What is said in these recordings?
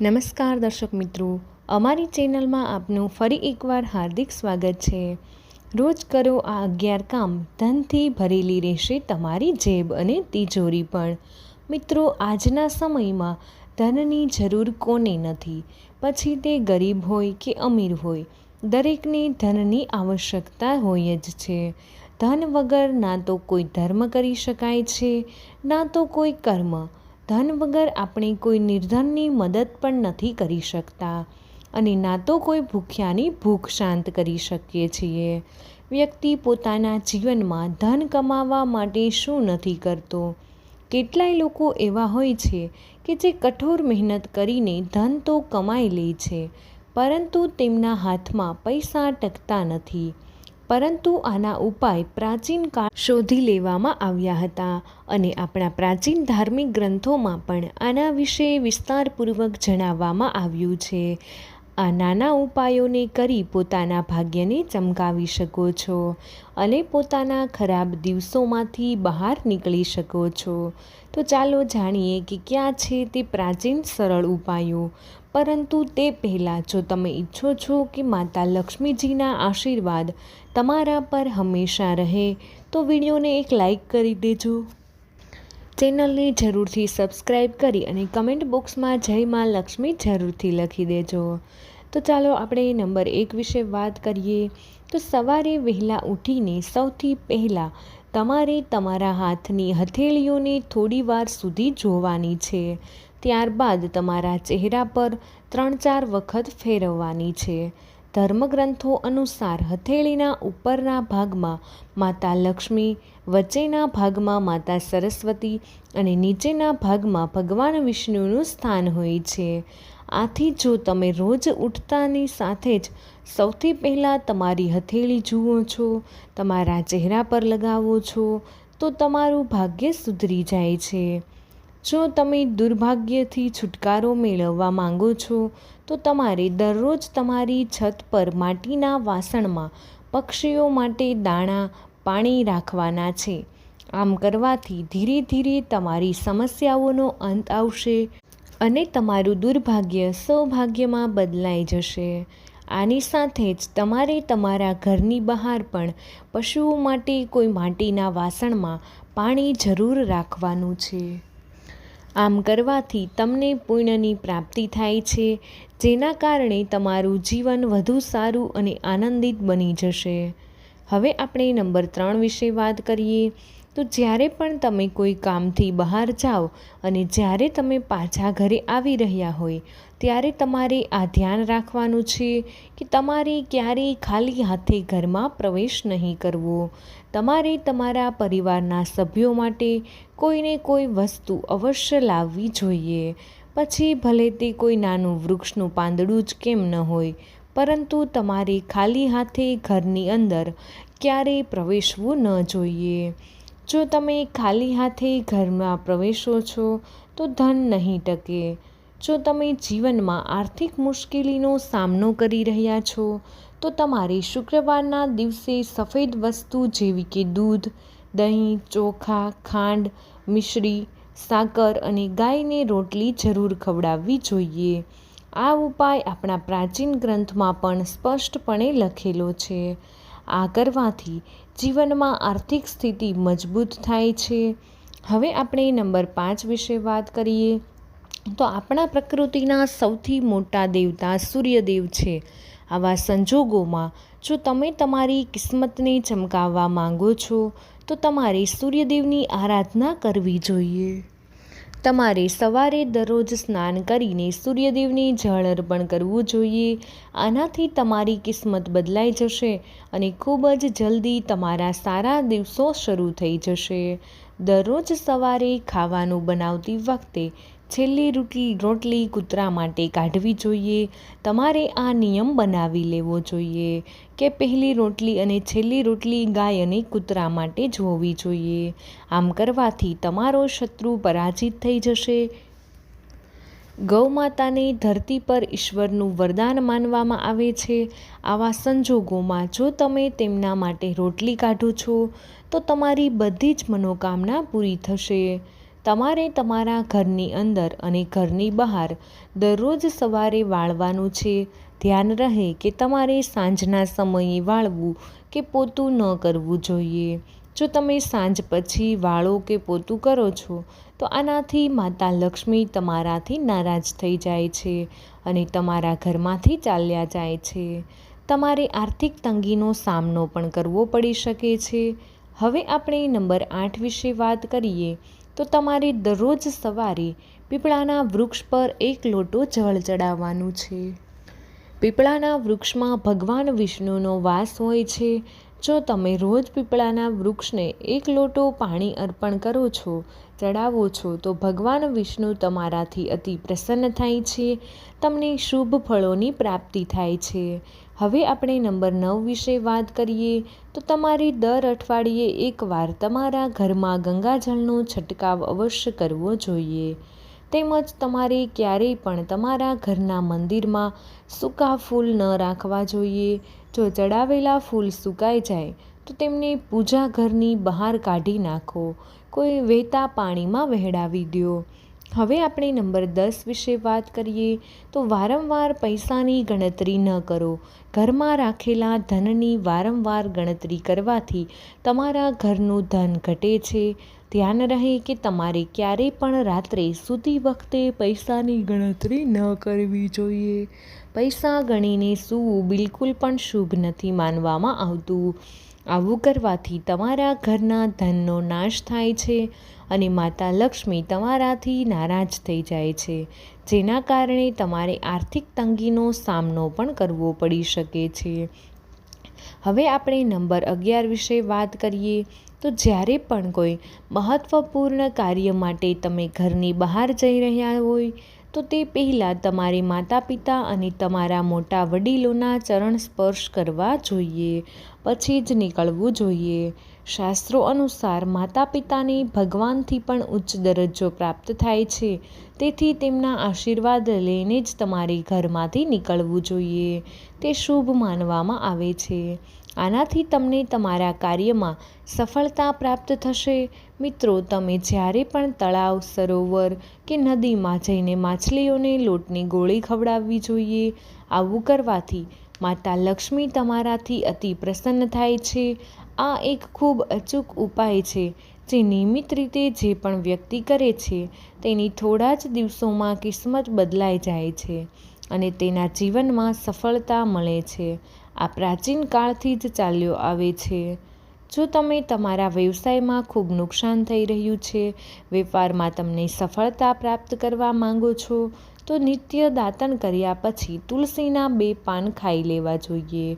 નમસ્કાર દર્શક મિત્રો, અમારી ચેનલમાં આપનું ફરી એકવાર હાર્દિક સ્વાગત છે. રોજ કરો આ અગિયાર કામ, ધનથી ભરેલી રહેશે તમારી જેબ અને તિજોરી પણ. મિત્રો, આજના સમયમાં ધનની જરૂર કોને નથી? પછી તે ગરીબ હોય કે અમીર હોય, દરેકને ધનની આવશ્યકતા હોય જ છે. ધન વગર ના તો કોઈ ધર્મ કરી શકાય છે, ના તો કોઈ કર્મ. ધન વગર આપણે કોઈ નિર્ધનની મદદ પણ નથી કરી શકતા અને ના તો કોઈ ભૂખ્યાની ભૂખ શાંત કરી શકીએ છીએ. વ્યક્તિ પોતાના જીવનમાં ધન કમાવા માટે શું નથી કરતો? કેટલાય લોકો એવા હોય છે કે જે કઠોર મહેનત કરીને ધન તો કમાઈ લે છે, પરંતુ તેમના હાથમાં પૈસા ટકતા નથી. પરંતુ આના ઉપાય પ્રાચીન કાળ શોધી લેવામાં આવ્યા હતા અને આપણા પ્રાચીન ધાર્મિક ગ્રંથોમાં પણ આના વિશે વિસ્તારપૂર્વક જણાવવામાં આવ્યું છે. આ નાના ઉપાયોને કરી પોતાના ભાગ્યને ચમકાવી શકો છો અને પોતાના ખરાબ દિવસોમાંથી બહાર નીકળી શકો છો. તો ચાલો જાણીએ કે ક્યાં છે તે પ્રાચીન સરળ ઉપાયો. પરંતુ તે પહેલાં જો તમે ઈચ્છો છો કે માતા લક્ષ્મીજીના આશીર્વાદ તમારા પર હંમેશા રહે, તો વિડીયોને એક લાઈક કરી દેજો. ચેનલને જરૂરથી સબસ્ક્રાઈબ કરી અને કમેન્ટ બોક્સમાં જય માં લક્ષ્મી જરૂરથી લખી દેજો. તો ચાલો આપણે નંબર એક વિશે વાત કરીએ. તો સવારે વહેલા ઉઠીને સૌથી પહેલાં તમારે તમારા હાથની હથેળીઓને થોડી વાર સુધી જોવાની છે. ત્યારબાદ તમારા ચહેરા પર ત્રણ ચાર વખત ફેરવવાની છે. ધર્મગ્રંથો અનુસાર હથેળીના ઉપરના ભાગમાં માતા લક્ષ્મી, વચ્ચેના ભાગમાં માતા સરસ્વતી અને નીચેના ભાગમાં ભગવાન વિષ્ણુનું સ્થાન હોય છે. આથી જો તમે રોજ ઉઠતાની સાથે જ સૌથી પહેલાં તમારી હથેળી જુઓ છો, તમારા ચહેરા પર લગાવો છો, તો તમારું ભાગ્ય સુધરી જાય છે. જો તમે દુર્ભાગ્યથી છુટકારો મેળવવા માંગો છો, તો તમારે દરરોજ તમારી છત પર માટીના વાસણમાં પક્ષીઓ માટે દાણા, પાણી રાખવાના છે. આમ કરવાથી ધીરે ધીરે તમારી સમસ્યાઓનો અંત આવશે અને તમારું દુર્ભાગ્ય સૌભાગ્યમાં બદલાઈ જશે. આની સાથે જ તમારે તમારા ઘરની બહાર પણ પશુઓ માટે કોઈ માટીના વાસણમાં પાણી જરૂર રાખવાનું છે. આમ કરવાથી તમને પુણ્યની પ્રાપ્તિ થાય છે, જેના કારણે તમારું જીવન વધુ સારું અને આનંદિત બની જશે. હવે આપણે નંબર ત્રણ વિશે વાત કરીએ. તો જ્યારે પણ તમે કોઈ કામથી બહાર જાઓ અને જ્યારે તમે પાછા ઘરે આવી રહ્યા હોય, ત્યારે તમારે આ ધ્યાન રાખવાનું છે કે તમારે ક્યારેય ખાલી હાથે ઘરમાં પ્રવેશ નહીં કરવો. તમારે તમારા પરિવારના સભ્યો માટે કોઈને કોઈ વસ્તુ અવશ્ય લાવવી જોઈએ. પછી ભલે તે કોઈ નાનું વૃક્ષનું પાંદડું જ કેમ ન હોય, પરંતુ તમારે ખાલી હાથે ઘરની અંદર ક્યારેય પ્રવેશવું ન જોઈએ. જો તમે ખાલી હાથે ઘરમાં પ્રવેશો છો, તો ધન નહીં ટકે. જો તમે જીવનમાં આર્થિક મુશ્કેલીનો સામનો કરી રહ્યા છો, તો તમારે શુક્રવારના દિવસે સફેદ વસ્તુ જેવી કે દૂધ, દહીં, ચોખા, ખાંડ, મિશ્રી, સાકર અને ગાયને રોટલી જરૂર ખવડાવવી જોઈએ. આ ઉપાય આપણા પ્રાચીન ગ્રંથમાં પણ સ્પષ્ટપણે લખેલો છે. આ કરવાથી જીવનમાં આર્થિક સ્થિતિ મજબૂત થાય છે. હવે આપણે નંબર પાંચ વિશે વાત કરીએ. તો આપણા પ્રકૃતિના સૌથી મોટા દેવતા સૂર્યદેવ છે. આવા સંજોગોમાં જો તમે તમારી કિસ્મતને ચમકાવવા માંગો છો, તો તમારે સૂર્યદેવની આરાધના કરવી જોઈએ. તમારે સવારે દરરોજ સ્નાન કરીને સૂર્યદેવને જળ અર્પણ કરવું જોઈએ. આનાથી તમારી કિસ્મત બદલાઈ જશે અને ખૂબ જ જલ્દી તમારા સારા દિવસો શરૂ થઈ જશે. દરરોજ સવારે ખાવાનું બનાવતી વખતે છેલ્લી રોટલી રોટલી કૂતરા માટે કાઢવી જોઈએ. તમારે આ નિયમ બનાવી લેવો જોઈએ કે પહેલી રોટલી અને છેલ્લી રોટલી ગાય અને કૂતરા માટે જ હોવી જોઈએ. આમ કરવાથી તમારો શત્રુ પરાજિત થઈ જશે. ગૌમાતાને ધરતી પર ઈશ્વરનું વરદાન માનવામાં આવે છે. આવા સંજોગોમાં જો તમે તેમના માટે રોટલી કાઢો છો, તો તમારી બધી જ મનોકામના પૂરી થશે. તમારે તમારા ઘરની અંદર અને ઘરની બહાર દરરોજ સવારે વાળવાનું છે. ધ્યાન રહે કે તમારે સાંજના સમયે વાળવું કે પોતું ન કરવું જોઈએ. જો તમે સાંજ પછી વાળો કે પોતું કરો છો, તો આનાથી માતા લક્ષ્મી તમારાથી નારાજ થઈ જાય છે અને તમારા ઘરમાંથી ચાલ્યા જાય છે. તમારે આર્થિક તંગીનો સામનો પણ કરવો પડી શકે છે. હવે આપણે નંબર આઠ વિશે વાત કરીએ. તો તમારે દરરોજ સવારે પીપળાના વૃક્ષ પર એક લોટો જળ ચડાવવાનું છે. પીપળાના વૃક્ષમાં ભગવાન વિષ્ણુનો વાસ હોય છે. જો તમે રોજ પીપળાના વૃક્ષને એક લોટો પાણી અર્પણ કરો છો, ચડાવો છો, તો ભગવાન વિષ્ણુ તમારાથી અતિ પ્રસન્ન થાય છે. તમને શુભ ફળોની પ્રાપ્તિ થાય છે. હવે આપણે નંબર નવ વિશે વાત કરીએ, તો તમારે દર અઠવાડિયે એકવાર તમારા ઘરમાં ગંગાજળનો છંટકાવ અવશ્ય કરવો જોઈએ. તેમજ તમારે ક્યારેય પણ તમારા ઘરના મંદિરમાં સૂકા ફૂલ ન રાખવા જોઈએ. જો ચડાવેલા ફૂલ સુકાઈ જાય, તો તેમને પૂજા ઘરની બહાર કાઢી નાખો. કોઈ વહેતા પાણીમાં વહેડાવી દો. હવે આપણે નંબર દસ વિશે વાત કરીએ, તો વારંવાર પૈસાની ગણતરી ન કરો. ઘરમાં રાખેલા ધનની વારંવાર ગણતરી કરવાથી તમારા ઘરનું ધન ઘટે છે. ધ્યાન રહે કે તમારે ક્યારેય પણ રાત્રે સૂતી વખતે પૈસાની ગણતરી ન કરવી જોઈએ. પૈસા ગણીને સૂવું બિલકુલ પણ શુભ નથી માનવામાં આવતું. આવું કરવાથી તમારા ઘરના ધનનો નાશ થાય છે અને માતા લક્ષ્મી તમારાથી નારાજ થઈ જાય છે, જેના કારણે તમારે આર્થિક તંગીનો સામનો પણ કરવો પડી શકે છે. હવે આપણે નંબર અગિયાર વિશે વાત કરીએ. તો જ્યારે પણ કોઈ મહત્ત્વપૂર્ણ કાર્ય માટે તમે ઘરની બહાર જઈ રહ્યા હોય, તો તે પહેલાં તમારે માતા પિતા અને તમારા મોટા વડીલોના ચરણ સ્પર્શ કરવા જોઈએ, પછી જ નીકળવું જોઈએ. શાસ્ત્રો અનુસાર માતા પિતાને ભગવાનથી પણ ઉચ્ચ દરજ્જો પ્રાપ્ત થાય છે. તેથી તેમના આશીર્વાદ લઈને જ તમારે ઘરમાંથી નીકળવું જોઈએ. તે શુભ માનવામાં આવે છે. આનાથી તમને તમારા કાર્યમાં સફળતા પ્રાપ્ત થશે. મિત્રો, તમે જ્યારે પણ તળાવ, સરોવર કે નદીમાં જઈને માછલીઓને લોટની ગોળી ખવડાવવી જોઈએ, આવું કરવાથી માતા લક્ષ્મી તમારાથી અતિ પ્રસન્ન થાય છે. આ એક ખૂબ અચૂક ઉપાય છે જે નિયમિત રીતે જે પણ વ્યક્તિ કરે છે, તેની થોડા જ દિવસોમાં કિસ્મત બદલાઈ જાય છે અને તેના જીવનમાં સફળતા મળે છે. આ પ્રાચીન કાળથી જ ચાલ્યો આવે છે. જો તમે તમારા વ્યવસાયમાં ખૂબ નુકસાન થઈ રહ્યું છે, વેપારમાં તમને સફળતા પ્રાપ્ત કરવા માંગો છો, તો નિત્ય દાતણ કર્યા પછી તુલસીના બે પાન ખાઈ લેવા જોઈએ.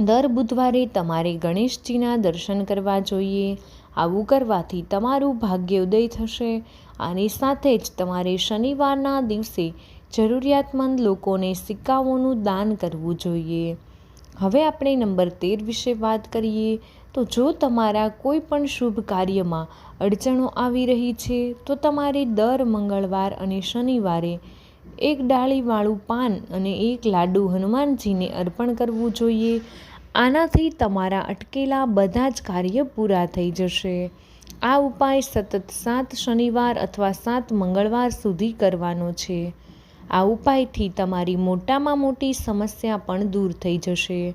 દર બુધવારે તમારે ગણેશજીના દર્શન કરવા જોઈએ. આવું કરવાથી તમારું ભાગ્ય ઉદય થશે. આની સાથે જ તમારે શનિવારના દિવસે જરૂરિયાતમંદ લોકોને સિક્કાઓનું દાન કરવું જોઈએ. હવે આપણે નંબર તેર વિશે વાત કરીએ તો જો તમારા કોઈ પણ શુભ કાર્યમાં અડચણો આવી રહી છે, તો તમારે દર મંગળવાર અને શનિવારે એક ડાળીવાળું પાન અને એક લાડુ હનુમાનજીને અર્પણ કરવું જોઈએ. આનાથી તમારા અટકેલા બધા જ કાર્ય પૂરા થઈ જશે. આ ઉપાય સતત સાત શનિવાર અથવા સાત મંગળવાર સુધી કરવાનો છે. આ ઉપાયથી તમારી મોટામાં મોટી સમસ્યા પણ દૂર થઈ જશે.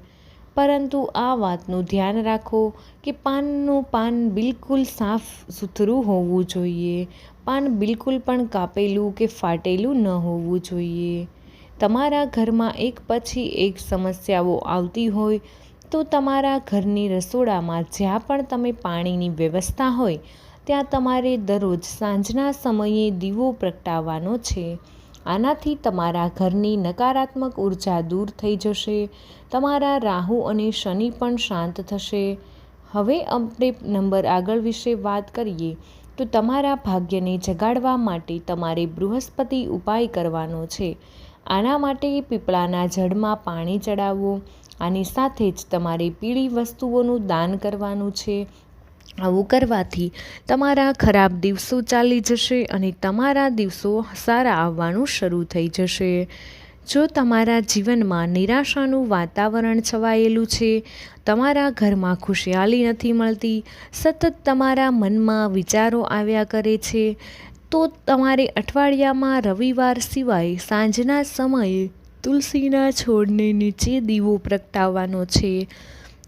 પરંતુ આ વાતનું ધ્યાન રાખો કે પાનનું પાન બિલકુલ સાફ સુથરું હોવું જોઈએ. પાન બિલકુલ પણ કાપેલું કે ફાટેલું ન હોવું જોઈએ. તમારા ઘરમાં એક પછી એક સમસ્યાઓ આવતી હોય તો તમારા ઘરની રસોડામાં જ્યાં પણ તમે પાણીની વ્યવસ્થા હોય, ત્યાં તમારે દરરોજ સાંજના સમયે દીવો પ્રગટાવવાનો છે. આનાથી તમારા ઘરની નકારાત્મક ઊર્જા દૂર થઈ જશે, તમારા રાહુ અને શનિ પણ શાંત થશે. હવે આપણે નંબર આગળ વિશે વાત કરીએ, તો તમારા ભાગ્યને જગાડવા માટે તમારે બૃહસ્પતિ ઉપાય કરવાનો છે. આના માટે પીપળાના જળમાં પાણી ચડાવવું આની સાથે જ તમારે પીળી વસ્તુઓનું દાન કરવાનું છે. આવું કરવાથી તમારા ખરાબ દિવસો ચાલી જશે અને તમારા દિવસો સારા આવવાનું શરૂ થઈ જશે. જો તમારા જીવનમાં નિરાશાનું વાતાવરણ છવાયેલું છે, તમારા ઘરમાં ખુશહાલી નથી મળતી, સતત તમારા મનમાં વિચારો આવ્યા કરે છે, તો તમારે અઠવાડિયામાં રવિવાર સિવાય સાંજના સમયે તુલસીના છોડને નીચે દીવો પ્રગટાવવાનો છે,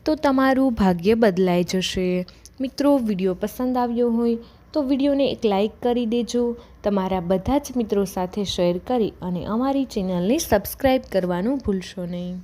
તો તમારું ભાગ્ય બદલાઈ જશે. મિત્રો, વીડિયો પસંદ આવ્યો હોય તો વિડીયોને એક લાઈક કરી દેજો, તમારા બધા જ મિત્રો સાથે શેર કરી અને અમારી ચેનલને સબસ્ક્રાઈબ કરવાનું ભૂલશો નહીં.